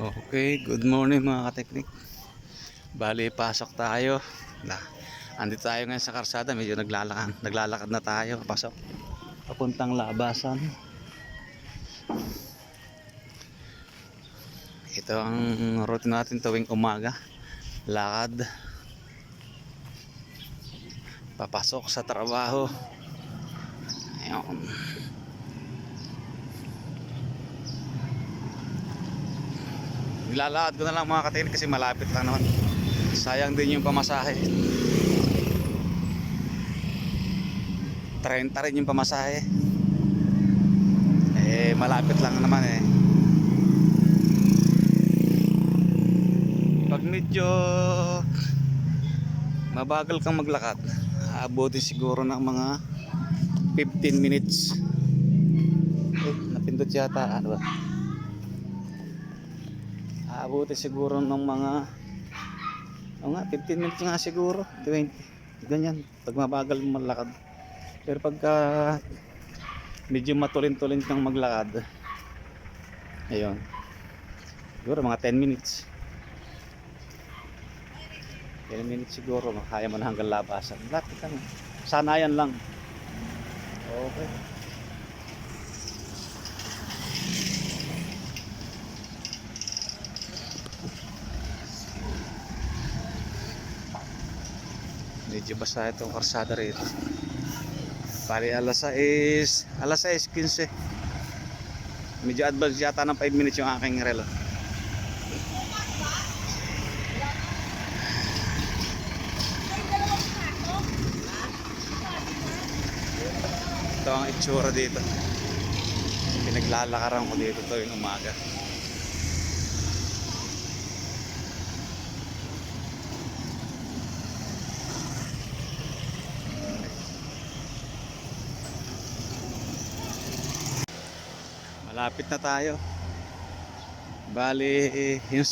Okay, good morning mga kateknik. Bali, pasok tayo. Na, andito tayo ngayon sa karsada, medyo naglalakad, naglalakad na tayo. Pasok. Papuntang labasan. Ito ang routine natin tuwing umaga. Lakad. Papasok sa trabaho. Ayun. Nilalakad ko na lang mga kateknik kasi malapit lang naman. Sayang din yung pamasahe. 30 rin yung pamasahe. Eh, malapit lang naman eh. Pag medyo mabagal kang maglakad, aabutin siguro ng mga 15 minutes. Eh, napindot yata. Ano ba? Aabutin siguro ng mga o nga, 15 minutes nga siguro, 20. Ganyan, pag mabagal malakad. Pero pagka medyo matulin-tulin kang maglakad, ayun, siguro mga 10 minutes. 10 minutes siguro, kaya mo na hanggang labasan. Lapit ka na. Sanayan lang. Okay. Medyo basa itong karsada rito. Pari alas 6, alas 6.15. Medyo advance yata ng 5 minutes yung aking relo. Ito ang itsura dito. Pinaglalakaran ko dito tuwing umaga. Malapit na tayo. Bali, yung,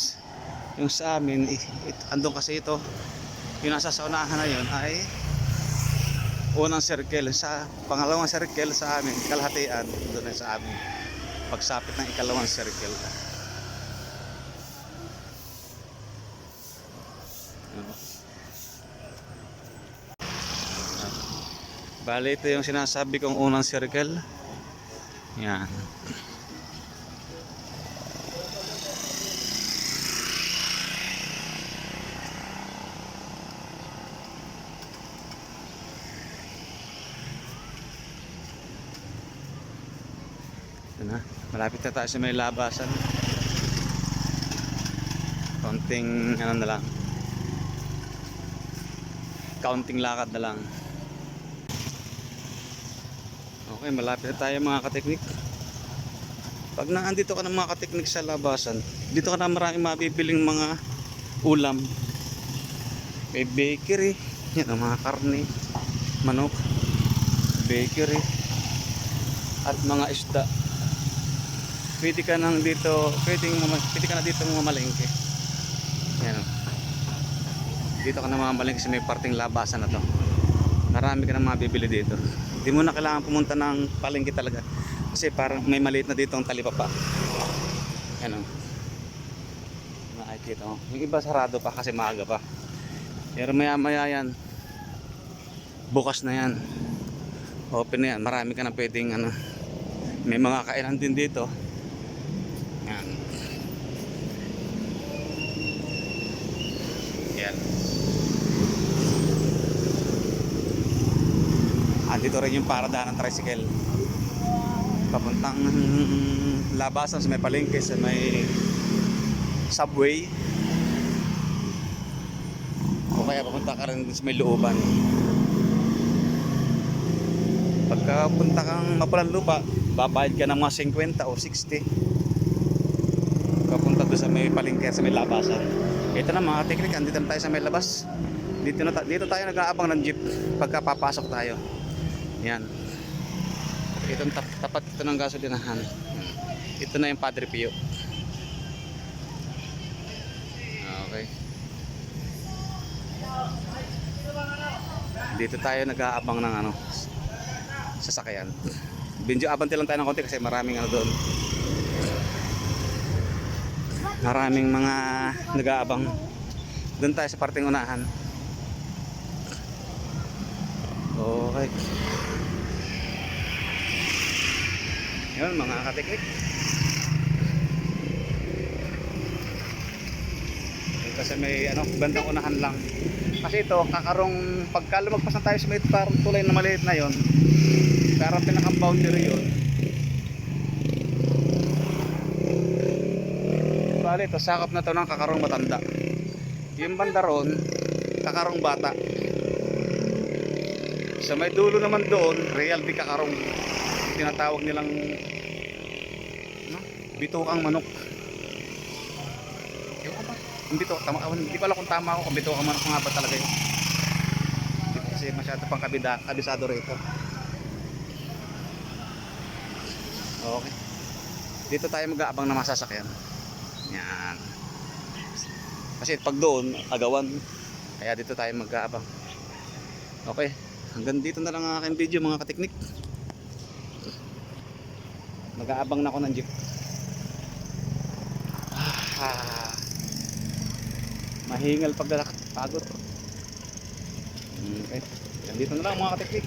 yung sa amin, it, andun kasi ito, yung nasa sa unahan na yun ay unang circle. Sa pangalawang circle sa amin, kalahatian, doon sa amin. Pagsapit ng ikalawang circle. Bali, ito yung sinasabi kong unang circle. Yan. Ito na. Malapit na tayo sa may labasan. Konting ano na lang. Counting lakad na lang. Okay, malapit na tayo mga kateknik. Pag naandito ka ng mga kateknik sa labasan, dito ka na maraming mabibiling mga ulam. May bakery, yan ang mga karne, manok, bakery, at mga isda. Pwede ka nang dito, mama- pwede ka na dito mamalengke. Yan o. Dito ka na mamalengke sa may parting labasan na to. Marami ka na mabibili dito. Hindi mo na kailangan pumunta ng palengke talaga. Kasi parang may maliit na dito ang talipapa. Yan o. Nakikita mo. Yung iba sarado pa kasi maaga pa. Pero maya maya yan. Bukas na yan. Open na yan. Marami ka na pwedeng ano. May mga kainan din dito. Yan. Yan. Andito rin yung parada ng tricycle. Papuntang labasan sa may palengke, sa may subway. O kaya papunta ka rin sa may looban. Pagka punta kang mapulang lupa, babayad ka ng mga 50 o 60. Papunta doon sa may palengke, sa may labasan. Ito na mga teknik, andito na tayo sa may labas. Dito, na dito tayo nag-aabang ng jeep pagka papasok tayo. Yan. Ito ang tap- tapat ito ng gasolinahan. Hmm. Ito na yung Padre Pio. Okay. Dito tayo nag-aabang ng ano sasakyan. Binjo abante lang tayo ng konti kasi maraming ano doon. Maraming mga nag-aabang. Doon tayo sa parting unahan. Okay. Yun mga kateknik. Yun, Kasi may ano, bandang unahan lang. Kasi ito, kakarong pagka lumagpas na tayo sa may tulay na maliit na yon, parang pinaka-boundary yun. Bali, ito, sakop na to ng kakarong matanda. Yung banda ron, kakarong bata. Sa may dulo naman doon, real di kakarong tinatawag nilang no? bitukang manok. Ewan ba? Yung bito, tama, awan, hindi ko alam kung tama ako kung bitukang manok nga ba talaga yun. Kasi masyado pang kabida, kabisado rito. Okay. Dito tayo mag-aabang na masasakyan. Yan. Kasi pag doon, agawan. Kaya dito tayo mag-aabang. Okay. Hanggang dito na lang ang aking video mga kateknik. Mag-aabang na ako ng jeep. Ah, mahingal paglalakad. Pagod. Okay. Hanggang dito na lang mga kateknik.